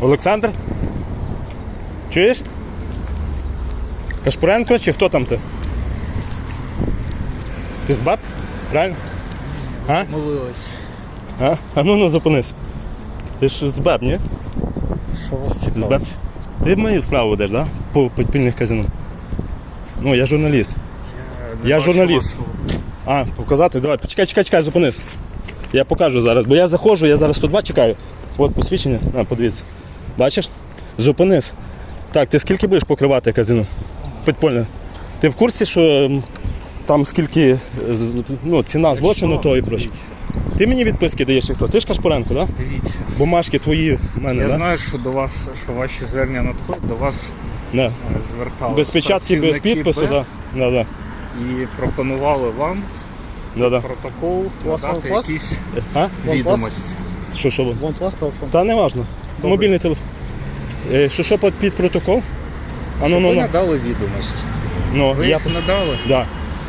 Олександр? Чуєш? Кашпуренко чи хто там ти? Ти з баб? Правильно? А? Молилась. А? А ну ну зупинись. Ти ж з баб, ні? Що вас З баб? цікавить? Ти мою справу ведеш, так? Да? По підпільних казино. Ну, я журналіст. Я журналіст. А, показати? Давай, почекай, чекай, чекай, зупинись. Я покажу зараз, бо я заходжу, я зараз 102 чекаю. От посвідчення. А, подивіться. Бачиш? Зупинись. Так, ти скільки будеш покривати казино? Підпольне. Ти в курсі, що там скільки е, ну, ціна злочину то і проще. Ти мені відписки даєш і хто? Ти ж Кашпуренко, так? Да? Дивіться. Бумажки твої в мене, Я? Да? знаю, що до вас, що ваші звернення надходять, до вас Да. е, зверталися Без печатки, без підпису, так. Да. Да, да. і пропонували вам Да, да. протокол вас надати якісь А? відомості. Що, що? ви? Вон клас телефон. Та не важно. Мобільний телефон. Е, Що, що під, під протокол? А ну, ну, Ви ну. надали відомості. ну Ви я, їх надали? да.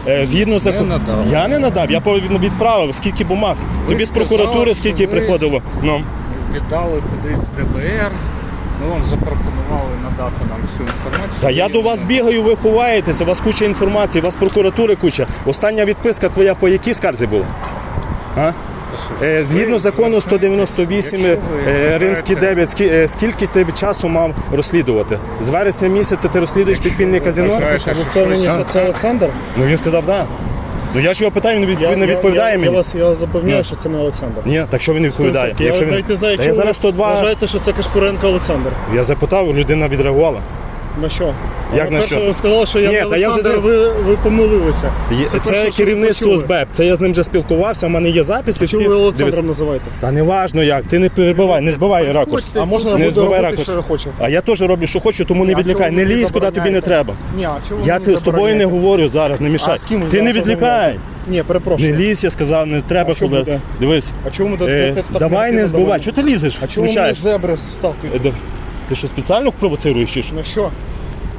Е, Згідно закону. надав. Я не надав, я повідно відправив, скільки бумаг. Ви сказали, прокуратури що скільки ви- приходило. Ну. Віддали кудись в ДБР. Ми вам запропонували надати нам всю інформацію. Та я до вас бігаю, ви ховаєтеся, у вас куча інформації, у вас прокуратури куча. Остання відписка твоя по якій скарзі була? А? Е, Згідно закону 198 якщо ви е, римський 9, е, скільки ти часу мав розслідувати? З вересня місяця ти розслідуєш підпільне казино? Ви впевнені, що це Олександр? Ну він сказав, так. Ну я ж його питаю, він від- він не відповідає я, мені. Я вас я вас запевняю, Ні. що це не Олександр. Ні, так що він не відповідає? Я Якщо він... навіть не знаю, Та чому я зараз ви 102, вважаєте, що це Кашпуренко Олександр. я запитав, людина відреагувала. На що? Як А на що? вам сказала, що я Ні, та я вже Олександр, ви, ви помилилися. Є- Це, перше, що ви керівництво почули. СБЕП, це я з ним вже спілкувався, в мене є записи. Чому ви Олександром Дивись. називаєте? Та не важно як, ти не перебивай, не збивай ракурс. А можна Не буду збивай робити, ракурс. що я хочу? А я теж роблю, що хочу, тому не а відлікай. чого Не мені лізь, куди тобі не забороняєте? треба. Ні, а чого ви Я мені ти, з тобою не забороняєте? говорю зараз, не мішай. А з ким ви Ти не зараз відлікай. розмовляєте? Ні, Не перепрошую. лізь, я сказав, не треба, А що коли. буде? Дивись. А чому Е, так- так давай не збивай. Чого ти лізеш? А чому мені Втручаєшся? зебри? Е, Ти що спеціально провоцируєш чи що? На що?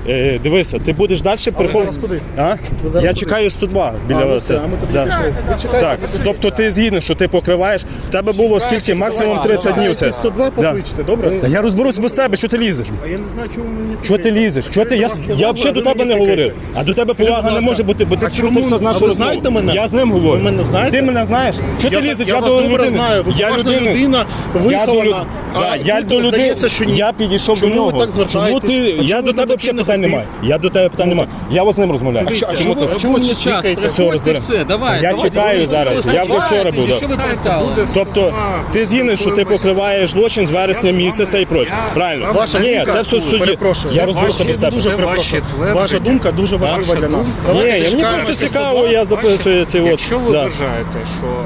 Е, дивися, ти будеш далі зараз куди? А? Ви зараз Я куди? чекаю 102 біля А, ну вас. все, а ми тоді Да. пішли. Ви чекайте, Так, ви тобто ти згідний, що ти покриваєш. В тебе було скільки? Максимум 30 днів це. 102 Да. покличте, добре? Та я розберусь без тебе, що ти лізеш? А я не знаю, чому ви мені Чого ти лізеш? Чого ти? Я, я взагалі до тебе не говорив. А до тебе повага не може бути, бо ти чому- з а ви знаєте мене? Я з ним говорю. Ви мене знаєте? Ти мене знаєш? Чого ти лізеш? я, Я, вас до добре людини. знаю, ви я поважна людина. людина, Я до, вихована. люд... А я до здається, що ні. Я підійшов Чому до ви нього. так Чому звертаєтесь? ти? А Я чому до тебе взагалі питань немає. Я до тебе питань немає. Я от з ним розмовляю. А чому ти? чому Робочий час. Все, приходьте розберемо. все, давай. Я давай, чекаю давай, зараз, я вже вчора був, Що ви пристали? Тобто ти згідний, що ти покриваєш злочин з вересня місяця і проче. Правильно? Ваша Ні, думка, це все в суді. перепрошую. Я розберуся без тебе. дуже перепрошую. Ваша думка дуже важлива для нас. Ні, мені просто цікаво, я записую ці от. Якщо ви да. вважаєте, що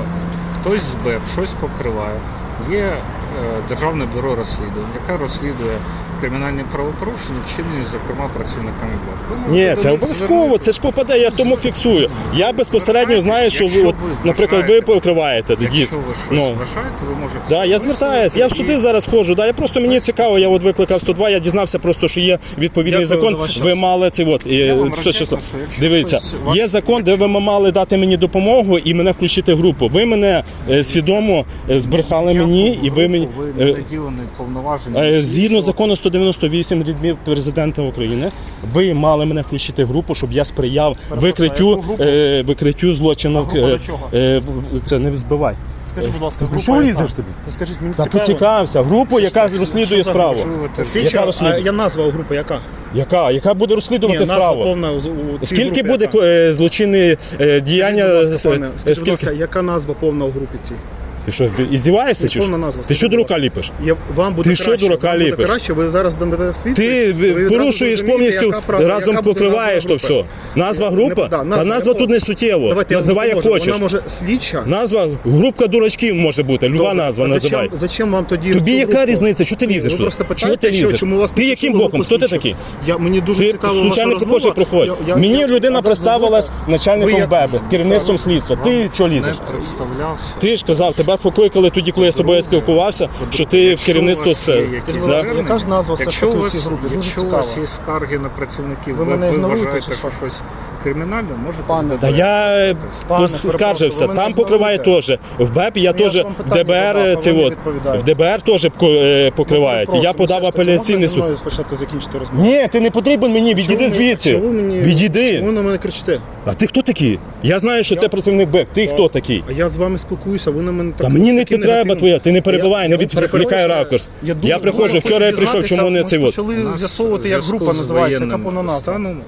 хтось з БЕП щось покриває, є е, Державне бюро розслідувань, яке розслідує кримінальні правопорушення, вчинені, зокрема, працівниками. Ви Ні, це обов'язково, це ж попаде, я тому фіксую. Я безпосередньо знаю, що ви, от, наприклад, ви покриваєте Якщо ви щось Ну, вважаєте, ви можете. Да, я звертаюсь, я в суди зараз ходжу. Да, я просто мені цікаво, я от викликав 102, я дізнався просто, що є відповідний Дякую закон. час. Ви мали це от і, Я вам що, якщо дивіться, щось вас- є закон, де ви мали дати мені допомогу і мене включити в групу. Ви мене е, свідомо е, збрехали мені, і ви мені е, наділений повноваження. Е, Згідно закону 198 рідмів президента України, ви мали мене включити в групу, щоб я сприяв викриттю, е, викриттю злочинок. А група е, до чого? е, в- це не збивай. Скажіть, будь ласка, Ти група що лізеш тобі? Скажіть, мені Та цікаво. поцікався. Групу, яка розслідує справу. Слідча, Яка а розслідує? я назвав групу, яка? Яка? Яка буде розслідувати назва справу? повна у, у цій Скільки групі, буде яка? е, злочинні е, діяння? Скажіть, будь ласка, пане, е, скажіть, будь ласка, яка назва повна у групі цій? Ти що, іздіваєшся чи Повна назва, Ти що дурака ліпиш? Я, вам буде Ти що, краще, дурака вам буде ліпиш? краще, ви зараз дадете свідки. Ти ви порушуєш зрозумієте, повністю яка правда- разом яка буде покриваєш то назва все. групи. Назва Не- група? да, Та назва, назва тут не суттєво. Давайте я вам Називай як допоможу. хочеш. Вона може слідча. Назва група дурачків може бути, люба Добре, назва а називай. Зачем, зачем вам тоді Тобі цю яка групу? різниця? Чого ти лізеш Ви просто Чого питаєте, ти що, лізеш? чому у вас Ти не яким боком? групу Хто ти слідчих? такий? Я, мені дуже Ти цікаво случайно проходь. Я- я- Мені людина представилась начальником БЕБи, керівництвом слідства. Ти що лізеш? Представлявся. Ти ж казав, тебе тебе покликали тоді, коли я з тобою спілкувався, що ти в керівництво сфери. яка ж назва все ж таки у цій групі? Дуже якщо у вас є скарги на працівників, Ви ви, мене ви вважаєте, що що? щось кримінальне, можете Пане, Та я Пане, скаржився, там покриває теж. В БЕП я Ну, теж в ДБР це от в ДБР теж е, покривають. Я подав апеляційний суд. спочатку закінчити розмову. Ні, ти не потрібен мені, відійди звідси. Відійди. Чому ви на мене кричите? А ти хто такий? Я знаю, що це працівник БЕП. Ти хто такий? А я з вами спілкуюся, ви на мене так. Та мені не ти треба твоя, ти не перебувай, не я відволікай ракурс. Я, думаю, Я приходжу, вчора я прийшов, чому не цей от. почали з'ясовувати, як група називається, яка повна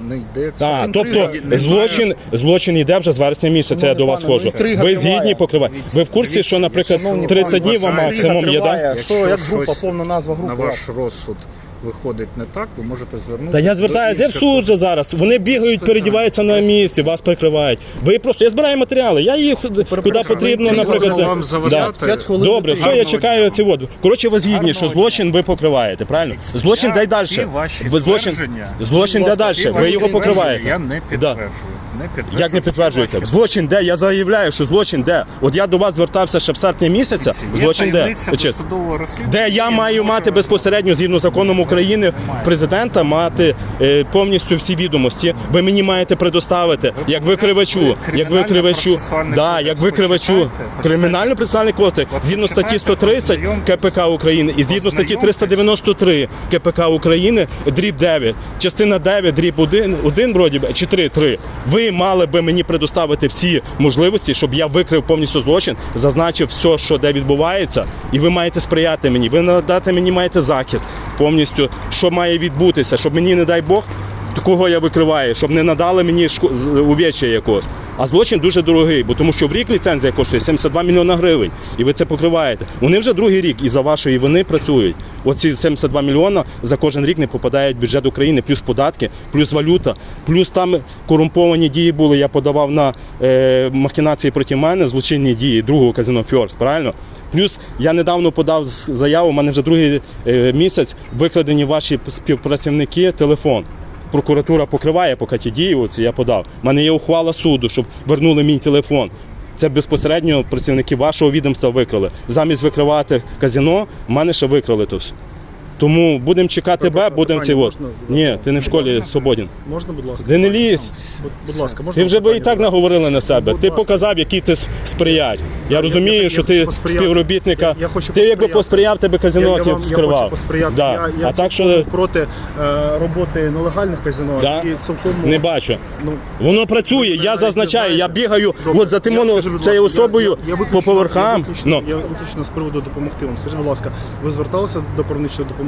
не йде. Так, тобто злочин, злочин йде вже з вересня місяця, я Ну, до вас ну, ходжу. Ви згідні покривати? Ви в курсі, що, наприклад, Шановні 30 днів вам максимум є, так? Якщо Що як група, повна назва На ваш розсуд виходить не так, ви можете звернутися. Та я звертаюся, я в суд же зараз. Вони бігають, передіваються на місці, вас прикривають. Ви просто я збираю матеріали. Я їх куди потрібно, наприклад. вам заважати. Хвилин. Добре, все, я чекаю дня. ці от. Коротше, ви згідні, що злочин ви покриваєте, правильно? Злочин дай всі далі. ваші Ви злочин, твердження- злочин де далі, ви його покриваєте. Я не підтверджую. Не підтверджую Як не всі підтверджуєте? ваші Злочин де? Я заявляю, що злочин де. От я до вас звертався ще в серпні місяця. Є Злочин де? таємниця Чи- досудового розслідування, Де я і маю мати безпосередньо згідно законом України президента мати е, повністю всі відомості. Ви мені маєте предоставити, як викривачу, як викривачу, да, як викривачу, кримінально процесуальний кодекс згідно статті почитайте, 130. КПК України і згідно статті Познайомтесь. 393 КПК України, дріб 9, частина 9, дріб 1, 1 вроді чи 3, 3. Ви мали би мені предоставити всі можливості, щоб я викрив повністю злочин, зазначив все, що де відбувається, і ви маєте сприяти мені. Ви надати мені маєте захист повністю, що має відбутися, щоб мені, не дай Бог, кого я викриваю, щоб не надали мені увеччя якогось. А злочин дуже дорогий, бо тому що в рік ліцензія коштує 72 мільйона гривень, і ви це покриваєте. Вони вже другий рік і за вашої вини працюють. Оці 72 мільйона за кожен рік не попадають в бюджет України, плюс податки, плюс валюта, плюс там корумповані дії були. Я подавав на е, махінації проти мене, злочинні дії другого казино Фьорс, правильно? Плюс я недавно подав заяву, у мене вже другий е, місяць викрадені ваші співпрацівники телефон. Прокуратура покриває поки ті дії, оці я подав. У мене є ухвала суду, щоб вернули мій телефон. Це безпосередньо працівники вашого відомства викрали. Замість викривати казино, в мене ще викрали то все. Тому будемо чекати Б, будемо цей от. Ні, ти не в школі свободен. Можна, будь ласка? Ти не лізь. Будь, будь ласка, можна Ти вже би і так наговорили на себе. Будь Ти ласка. показав, який ти с-. Я розумію, я що хочу ти посприяти. співробітника. Я- я хочу ти якби посприяти. посприяв, тебе Я, казино я, ті вам, я вскривав. хочу посприяти. Да. Я, я а так цілком що проти е, роботи нелегальних казино Да. і цілком не бачу. ну, Воно працює, Ви я навіть зазначаю, я знаєте. бігаю Добре, от за я Тимоном будь цією ласка, особою я, я по поверхам. Я виключно, Ну, я виключно з приводу допомогти вам. Скажіть, будь ласка, ви зверталися до правничої допомоги?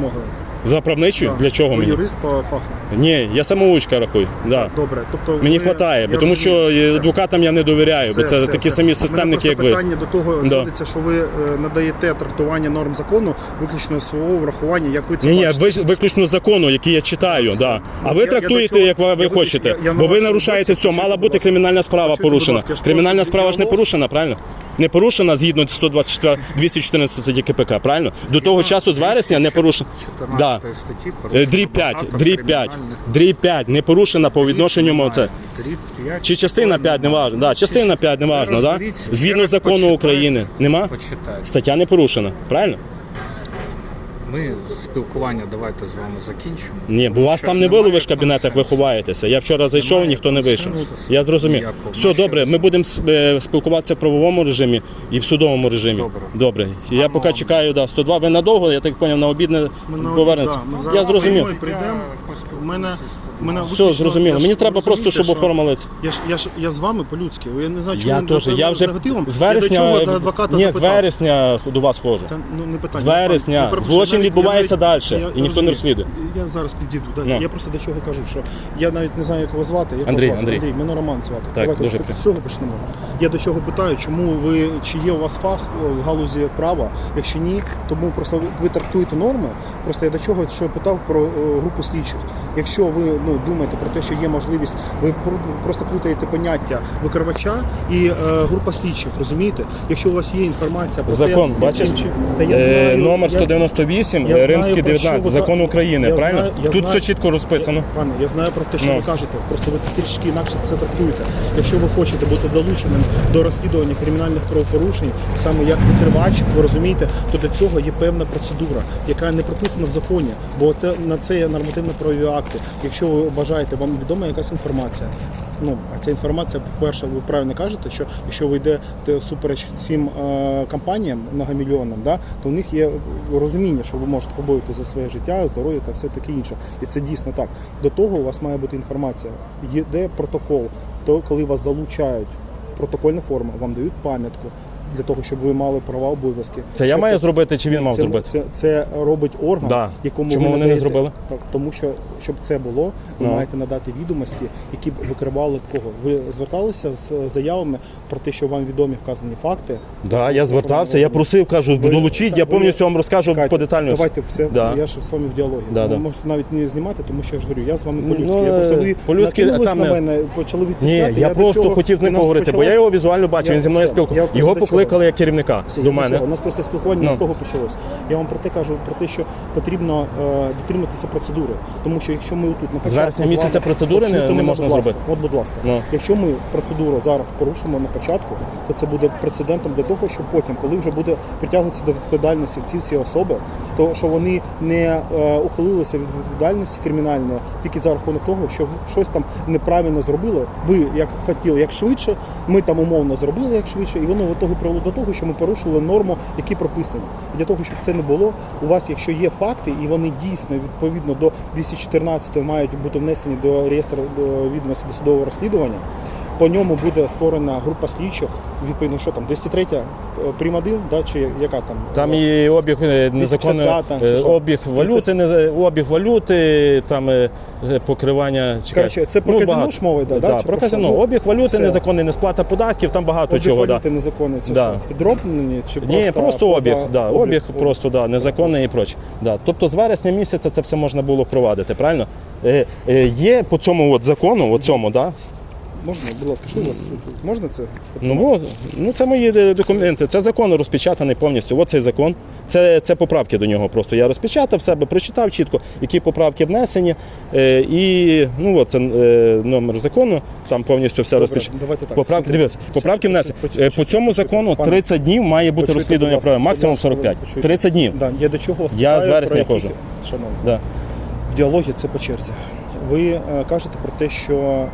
За правничою? Так. Для чого Ви мені? юрист по фаху. Ні, я самоучка рахую. Да. Добре. Тобто Мені ви- вистачає, я бо тому що розумію. Все. адвокатам я не довіряю, бо Все, це все, такі все. самі У мене системники, як ви. питання до того Да. зводиться, що ви е, надаєте трактування норм закону виключно свого врахування, як ви це Ні, ні, бачите. ви виключно закону, який я читаю, да. А ви я трактуєте, до чого- як ви, я хочете. я- я на бо ви вашому нарушаєте боці, все. Мала будь бути ласка. кримінальна справа будь порушена. ласка, я ж Кримінальна справа ж не діалог. порушена, правильно? Не порушена згідно 124 214 статті КПК, правильно? До того часу з вересня не порушена. Да. 14 статті Е, Дріб 5, багато дріб 5, кримінальних дріб 5, не порушена по відношенню мов це. Дріб 5. Чи частина 5, не важно. Да, частина 5 не важно, да? Розберіться, Згідно раз закону почитайте. України. Нема? Почитайте. Стаття не порушена, правильно? Ми спілкування давайте з вами закінчимо. Ні, бо вас Що там не немає виловиш в кабінетах, ви консенсусу. ховаєтеся. Я вчора зайшов, Немає ніхто не вийшов. консенсусу Я зрозумів. ніякого. Все Ми ще добре, раз- ми будемо е, спілкуватися в правовому режимі і в судовому режимі. Добре. Добре. Я Гарного поки вам чекаю да, 102. Ви надовго, я так зрозумів, на обід не повернеться. да, ми Я зрозумів. прийдемо. прийдемо. У мене, у мене Все, виключно- зрозуміло. я ж- Мені треба ви просто, щоб що оформили це. Я ж, я ж я з вами по-людськи. Я не знаю, чому Я ви теж. Я вже з негативом. з Я до вересня. чого за адвоката Ні, з запитав? вересня до вас ходжу. Та, ну, не питання. З вересня. Перепрошую, Злочин відбувається я далі, я і ніхто не розумію. розслідує. Я зараз підійду. Да. Ну. Я просто до чого кажу, що я навіть не знаю, як вас звати. Як Андрій, звати? Андрій. Мене Роман звати. Так, Давайте дуже з цього почнемо. Я до чого питаю, чому ви чи є у вас фах в галузі права? Якщо ні, тому просто ви- трактуєте норми. Просто я до чого що я питав про е, групу слідчих. Якщо ви ну думаєте про те, що є можливість, ви просто плутаєте поняття викривача і е, група слідчих, розумієте? Якщо у вас є інформація про Закон, те, бачиш? Та я Е, знаю, Номер 198 8, Я знаю, римський про що 19, ви закон ка- України, Я правильно? знаю- я Тут знаю- все чітко розписано. Пане, я знаю про те, що Ну. ви кажете. Просто ви трішки інакше це трактуєте. Якщо ви хочете бути долученим до розслідування кримінальних правопорушень, саме як викривач, ви розумієте, то для цього є певна процедура, яка не прописана в законі, бо те, на це є нормативно-правові акти. Якщо ви бажаєте, вам відома якась інформація. Ну, а ця інформація, по-перше, ви правильно кажете, що якщо ви йдете супереч цим е, компаніям многомільйонним, да, то в них є розуміння, що ви можете побоювати за своє життя, здоров'я та все таке інше. І це дійсно так. До того у вас має бути інформація. Є протокол, то коли вас залучають, протокольна форма, вам дають пам'ятку для того, щоб ви мали права обов'язки. Це я маю зробити, чи він мав це, зробити? Це, це робить орган, Да. якому Чому ви вони не зробили? Так, тому що щоб це було, ви Ну. маєте надати відомості, які б викривали б кого. Ви зверталися з заявами про те, що вам відомі вказані факти. Да, я звертався, я просив, кажу, Ви- долучіть, так, я повністю вам розкажу Чекайте, подетально. Давайте все. Да. Я ж з вами в діалогі. Да, ви да. можете навіть не знімати, тому що я ж говорю, я з вами Ну, по-людськи. я просто ви по-людськи, там на не- мене, почали Ні, я просто хотів з ним поговорити, бо я його візуально бачив, він зі мною все, спілкував. Його до чого? Покликали як керівника Все, до мене. У нас просто спілкування Ну. з того почалось. Я вам про те кажу про те, що потрібно е, дотриматися процедури. Тому що якщо ми тут на початку З вересня місяця процедури не- не можна будь ласка. зробити? От, будь ласка, Ну. якщо ми процедуру зараз порушимо на початку, то це буде прецедентом для того, що потім, коли вже буде притягнутися до відповідальності ці всі особи, то що вони не е, ухилилися від відповідальності кримінальної тільки за рахунок того, що щось там неправильно зробили. Ви як хотіли, як швидше, ми там умовно зробили як швидше, і воно в ітогі привело до того, що ми порушили норму, які прописані. І для того, щоб це не було, у вас, якщо є факти, і вони дійсно відповідно до 214 мають бути внесені до реєстру до відомості досудового розслідування. По ньому буде створена група слідчих, відповідно, що там 203 прим. 1, да, чи яка там? Там і обіг е, незаконний 255 чи е, обіг валюти, не обіг валюти, там е, е, покривання. чекай. Коротше, це про Ну, казино багато. ж мова йде, да, Да, чи про про казино. що? Ну, Обіг валюти, все. незаконний, несплата податків, там багато Обіг чого. Да. валюти незаконний, це Да. що? Підроблені чи просто, Ні, просто поза- обіг, да, обіг просто да, незаконний і проче. Да. Тобто з вересня місяця це все можна було впровадити, правильно? Е, е, є по цьому от закону, от цьому, да? Можна, будь ласка, що у вас тут? Можна це? Ну, о, ну це мої документи. Це закон розпечатаний повністю. Оцей закон. Це, це поправки до нього. Просто я розпечатав себе, прочитав чітко, які поправки внесені. Е, і ну, от, це е, номер закону, там повністю все розпечатано. Поправки, дивись, поправки внесені. Е, По цьому закону 30 днів має бути почуйте, розслідування будь ласка, права, будь максимум ласка, 45. почуйте. 30 днів. Да, я до чого вас Я питаю, з вересня про які- ходжу. Шановні, Да. в діалогі це по черзі. Ви е, кажете про те, що е,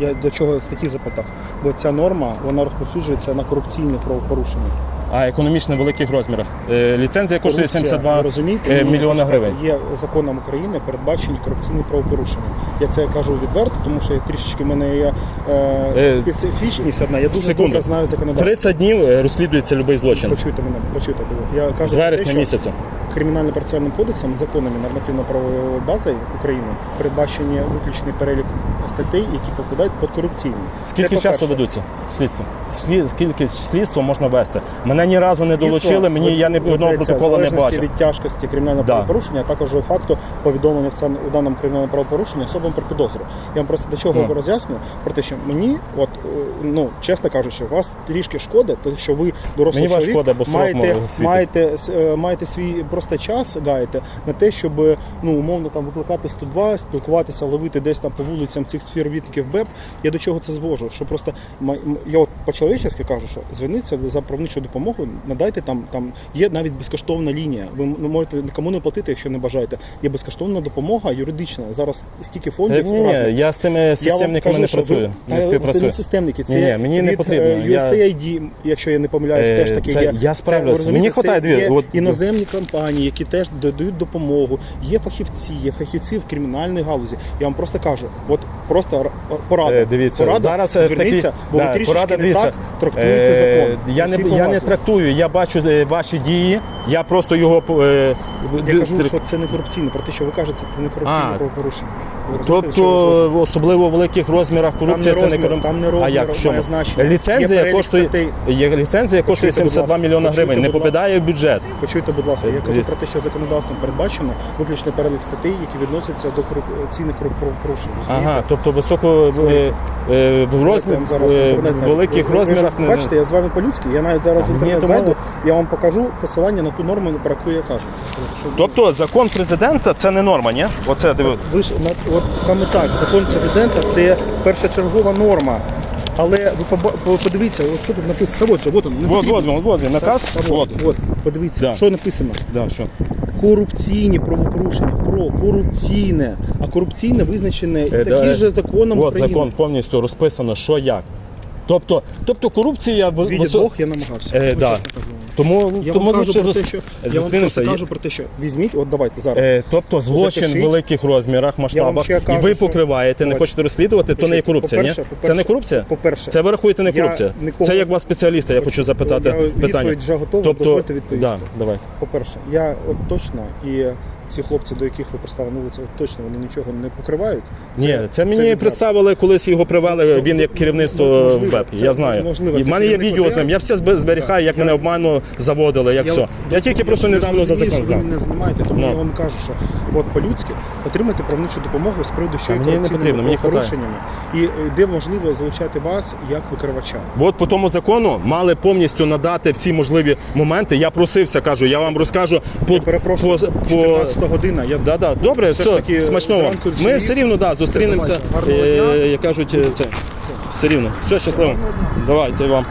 я до чого статті запитав, бо ця норма вона розповсюджується на корупційні правопорушення. А економічно великих розмірах. Е, ліцензія коштує 72 розумієте? е, мільйона гривень. Є законом України передбачені корупційні правопорушення. Я це кажу відверто, тому що трішечки в мене є е, специфічність одна. Я дуже секунду. добре знаю законодавство. 30 днів розслідується будь-який злочин. Почуйте мене, почуйте. Я кажу З те, вересня що місяця. Кримінально-процесуальним кодексом, законами нормативно-правовою базою України передбачені виключний перелік статей, які попадають під корупційні. Скільки часу ведуться слідство? Слі- Скільки слідство можна вести? Мене ні разу не долучили, мені я ні одного протоколу не бачив. від тяжкості кримінального Да. правопорушення, а також факту повідомлення в цьому- у даному кримінальному правопорушенні особам про підозру. Я вам просто до чого Ну. роз'яснюю про те, що мені, от е, ну чесно кажучи, вас трішки шкода, тому що ви дорослий Мені чоловік, шкода, бо маєте, маєте, е, маєте свій просто час гаєте на те, щоб ну умовно там викликати 102, спілкуватися, ловити десь там по вулицям цих співробітників БЕП. Я до чого це звожу? Що просто я от по-чоловічески кажу, що зверніться за правничу допомогу, надайте там, там є навіть безкоштовна лінія. Ви м- можете нікому не платити, якщо не бажаєте. Є безкоштовна допомога юридична. Зараз стільки фондів. Ні, ні, я з тими системниками кажу, не ви- працюю, Та не Це не системники, це Ні, ні, мені не потрібно. е, Я- USAID, якщо я не помиляюсь, Е, теж таки це є. я справлюсь. Це, Мені розумієте, хватає, це диві- є от- іноземні компанії, які теж додають допомогу. Є фахівці, є фахівці в кримінальній галузі. Я вам просто кажу, от просто порада. Е, Дивіться, порада, зараз е, зверніться, такі, бо да, ви трішки порада, не дивіться, так трактуєте е, закон. Я не, я не трактую, я бачу ваші дії, я просто його... Я кажу, що це не корупційне, про те, що ви кажете, це не корупційне правопорушення. Ви розумієте, що Тобто, особливо в великих розмірах корупція не це не розмір, корупція. там не а розмір як має значення. Є Ліцензія перелік коштує, статей. є ліцензія коштує Почуйте, будь 72 ласка. мільйона Почуйте, гривень, не будь ласка. попадає в бюджет. Почуйте, будь ласка, я кажу Дивіться. про те, що законодавством передбачено виключний перелік статей, які відносяться до корупційних правопорушень. розумієте? Ага, тобто високо е, е, в розмір, зараз е, інтернет в навіть- великих ви- ви ж розмірах. не- Бачите, я з вами по-людськи, я навіть зараз в інтернет тому- зайду, я вам покажу посилання на ту норму, про яку я кажу. Щоб- Тобто закон президента це не норма, ні? Оце диви. Ви ж на- от саме так, закон президента це першочергова норма. Але ви поба- по- подивіться, от що тут написано. Та от же, от він. От, от, він, от він, наказ. От. от, подивіться, Да. що написано. Да, що? Корупційні правопорушення. Про корупційне. А корупційне визначене і Е, такі да. же законом От України. закон повністю розписано, що як. Тобто, тобто корупція в висо- Бог, я намагався. Е, да. чесно кажу. Тому, Я тому вам кажу лучше про те, що я вам зустрінемося. просто кажу про те, що візьміть, от давайте зараз. Е, тобто злочин Запишіть. в великих розмірах, масштабах, ще і кажу, ви що- покриваєте, не Давайте. хочете розслідувати, то не є корупція, ні? По-перше, Це по-перше, не корупція? По-перше, Це ви рахуєте не Я корупція? нікого- Це як вас спеціаліста, я хочу запитати Я питання. відповідь вже готова, тобто, дозвольте відповісти. Да, давайте. По-перше, я от точно і ці хлопці, до яких ви представили вулиці, точно вони нічого не покривають. Ні, це мені відверто. представили, колись його привели, він як керівництво Ну, в БЕП. Я знаю. можливо, І в мене є відео з ним. Я все зберігаю, як Я- мене обману заводили, як все. Я тільки просто я недавно за закон знав. Ви не знімаєте, тому Ну. я вам кажу, що от по-людськи отримати правничу допомогу з приводу що мені не потрібно, мені порушеннями. І е, де можливо залучати вас як викривача. От по тому закону мали повністю надати всі можливі моменти. Я просився, кажу, я вам розкажу по, Перепрошую, по, по 14 година. Я Да, да, добре, Все все, таки, смачного. зранку Ми все рівно да, зустрінемося. Гарного Е, як кажуть, е, це все рівно. Все щасливо. Давайте вам.